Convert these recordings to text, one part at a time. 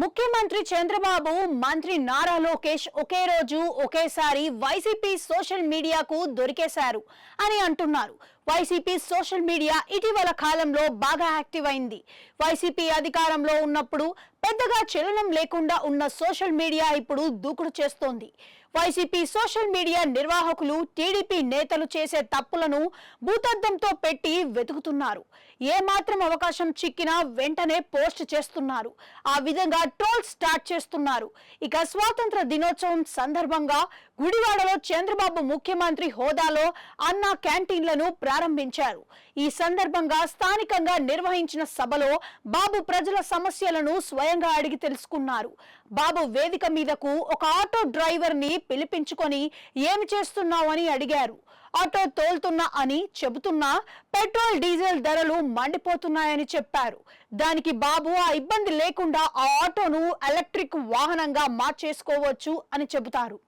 ముఖ్యమంత్రి చంద్రబాబు మంత్రి నారా లోకేష్ ఒకే రోజు ఒకేసారి వైసీపీ సోషల్ మీడియాకు దొరికేశారు అని అంటున్నారు. వైసీపీ సోషల్ మీడియా ఇటీవల కాలంలో బాగా యాక్టివ్ అయింది. వైసీపీ అధికారంలో ఉన్నప్పుడు పెద్దగా చలనం లేకుండా ఉన్న సోషల్ మీడియా ఇప్పుడు దూకుడు చేస్తోంది. వైసీపీ సోషల్ మీడియా నిర్వాహకులు టీడీపీ నేతలు చేసే తప్పులను భూతద్దంతో పెట్టి వెతుకుతున్నారు. ఏ మాత్రం అవకాశం చిక్కినా వెంటనే పోస్ట్ చేస్తున్నారు. ఆ విధంగా ట్రోల్ స్టార్ట్ చేస్తున్నారు. ఇక స్వాతంత్ర దినోత్సవం సందర్భంగా గుడివాడలో చంద్రబాబు ముఖ్యమంత్రి హోదాలో అన్నా క్యాంటీన్లను ప్రారంభించారు. ఈ సందర్భంగా స్థానికంగా నిర్వహించిన సభలో బాబు ప్రజల సమస్యలను స్వయంగా అడిగి తెలుసుకున్నారు. బాబు వేదిక మీదకు ఒక ఆటో డ్రైవర్ని పిలిపించుకొని ఏమి చేస్తున్నావు అని అడిగారు. ఆటో తోలుతున్నా అని చెబుతున్నా పెట్రోల్ డీజిల్ ధరలు మండిపోతున్నాయని చెప్పారు. దానికి బాబు ఆ ఇబ్బంది లేకుండా ఆ ఆటోను ఎలక్ట్రిక్ వాహనంగా మార్చేసుకోవచ్చు అని చెబుతారు.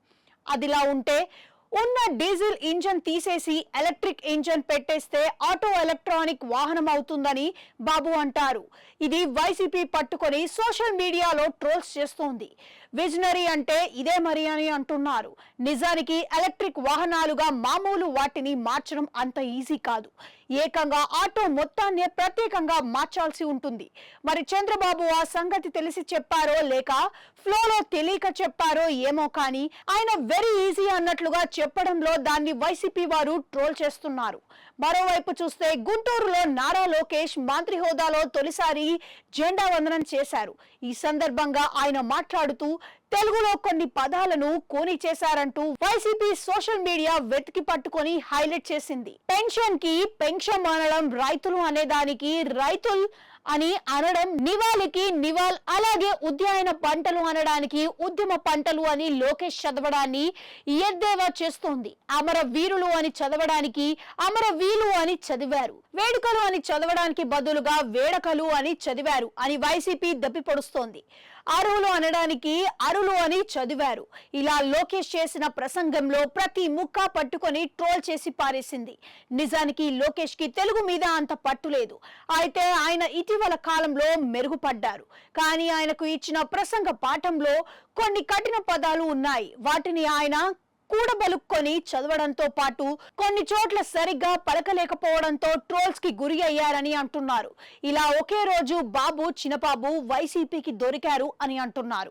అదిలా ఉంటే ఉన్న డీజిల్ ఇంజన్ తీసేసి ఎలక్ట్రిక్ ఇంజన్ పెట్టేస్తే ఆటో ఎలక్ట్రానిక్ వాహనం అవుతుందని బాబు అంటారు. ఇది వైసీపీ పట్టుకొని సోషల్ మీడియాలో ట్రోల్స్ చేస్తోంది. విజనరీ అంటే ఇదే మరి అని అంటున్నారు. నిజానికి ఎలక్ట్రిక్ వాహనాలుగా మామూలు వాటిని మార్చడం అంత ఈజీ కాదు. ఏకంగా ఆటో మొత్తాన్ని ప్రత్యేకంగా మార్చాల్సి ఉంటుంది. మరి చంద్రబాబు ఆ సంగతి తెలిసి చెప్పారో లేక ఫ్లోలో తెలియక చెప్పారో ఏమో కానీ ఆయన వెరీ ఈజీ అన్నట్లుగా చెప్పడంలో దాన్ని వైసీపీ వారు ట్రోల్ చేస్తున్నారు. మరోవైపు చూస్తే గుంటూరులో నారా లోకేష్ మంత్రి హోదాలో తొలిసారి జెండా వందనం చేశారు. ఈ సందర్భంగా ఆయన మాట్లాడుతూ తెలుగులో కొన్ని పదాలను కోని చేశారంటూ వైసీపీ సోషల్ మీడియా వెతికి పట్టుకొని హైలైట్ చేసింది. పెన్షన్కి పెన్షన్ అనడం రైతులు అనేదానికి రైతులు అని అనడం నివాళికి నివాల్ అలాగే ఉద్యాన పంటలు అనడానికి ఉద్యమ పంటలు అని లోకేష్ చదవడాన్ని ఎద్దేవా చేస్తోంది. అమర వీరులు అని చదవడానికి అమర వీలు అని చదివారు. వేడుకలు అని చదవడానికి బదులుగా వేడకలు అని చదివారు అని వైసీపీ దప్పిపడుస్తోంది. అరువులు అనడానికి అరులు అని చదివారు. ఇలా లోకేష్ చేసిన ప్రసంగంలో ప్రతి ముక్క పట్టుకొని ట్రోల్ చేసి పారేసింది. నిజానికి లోకేష్కి తెలుగు మీద అంత పట్టు లేదు. అయితే ఆయన ఇటీవల కాలంలో మెరుగుపడ్డారు. కానీ ఆయనకు ఇచ్చిన ప్రసంగ పాఠంలో కొన్ని కఠిన పదాలు ఉన్నాయి. వాటిని ఆయన కూడబలుక్కొని చదవడంతో పాటు కొన్ని చోట్ల సరిగ్గా పలకలేకపోవడంతో ట్రోల్స్కి గురి అయ్యారని అంటున్నారు. ఇలా ఒకే రోజు బాబు చిన్నబాబు వైసీపీకి దొరికారు అని అంటున్నారు.